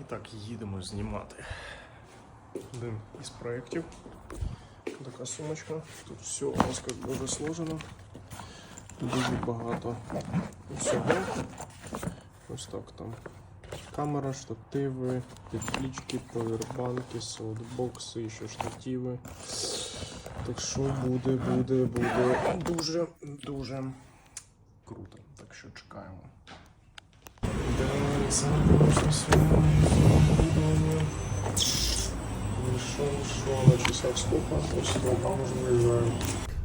І так, їдемо знімати. Один із проєктів. Така сумочка. Тут все у нас як би розложено. Дуже багато всього. Ось так там. Камера, штативи, підключки, повербанки, софтбокси, ще штативи. Так що буде, буде, буде дуже, дуже круто. Так що чекаємо.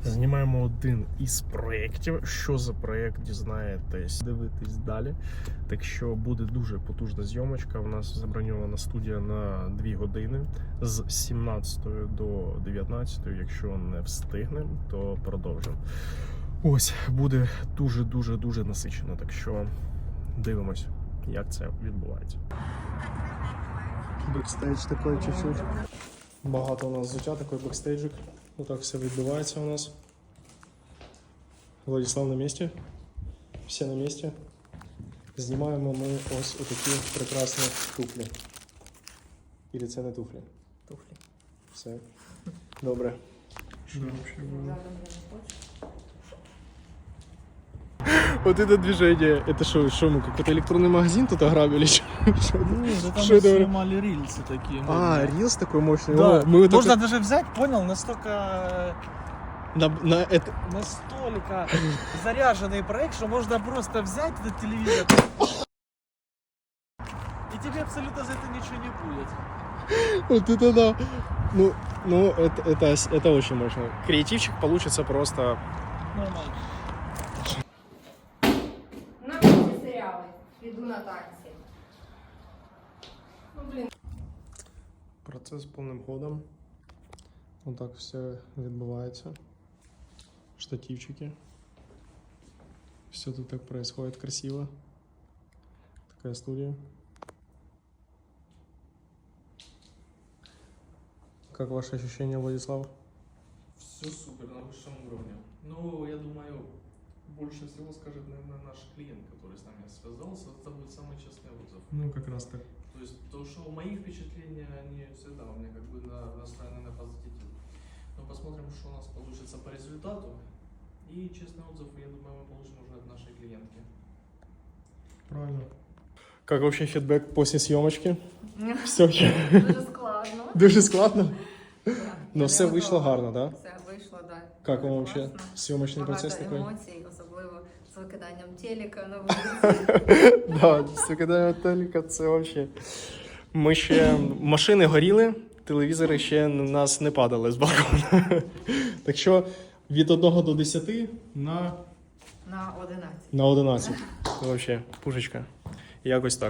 Знімаємо один із проєктів. Що за проєкт, дізнаєтесь, дивитись далі. Так що буде дуже потужна зйомочка. У нас заброньована студія на 2 години з 17 до 19. Якщо не встигнемо, то продовжимо. Ось буде дуже дуже дуже насичено. Так що дивимось, як це відбувається. Бекстейдж такий чуть-чуть. Багато у нас взуття, такий бекстейджик. Отак все відбувається у нас. Владислав на місці. Всі на місці. Знімаємо ми ось отакі прекрасні туфлі. Ілі це не туфлі? Туфлі. Все. Добре. Що? Вот это движение, это что, что мы какой-то электронный магазин тут ограбили? Да там Что снимали рилсы такие. А, рилс такой мощный. Да, О, мы можно только даже взять, понял, настолько, на, на это... настолько заряженный проект, что можно просто взять этот телевизор и тебе абсолютно за это ничего не будет. Вот это да. Ну, ну это, это, это очень мощно. Креативчик получится просто... Нормально. На всі серіали. Піду на танці. Ну, блін, Процес повним ходом. Отак все відбувається. Штативчики. Все тут так происходит красиво. Такая студия. Как ваши ощущения, Владислав? Все супер, на высшем уровне. Ну, я думаю, больше всего скажет, наверное, наш клиент, который с нами связался. Это будет самый честный отзыв. Ну, как раз так. То есть, то, что мои впечатления, они всегда у меня как бы на, настроены на позитив. Но посмотрим, что у нас получится по результату. И честный отзыв, я думаю, мы получим уже от нашей клиентки. Правильно. Как вообще фидбэк после съемочки? Все дуже складно. дуже складно. Да, Но я все вийшло готова. гарно, да? Все вийшло, так. Как вам вообще съемочный процесс такой? емоцій, викиданням телека на вулиці. З викиданням телека, це вообще. Ми ще машини горіли, телевізори ще на нас не падали з балкона. Так що від 1 до 10 на, На 11. на 11. Це взагалі пушечка. Якось так.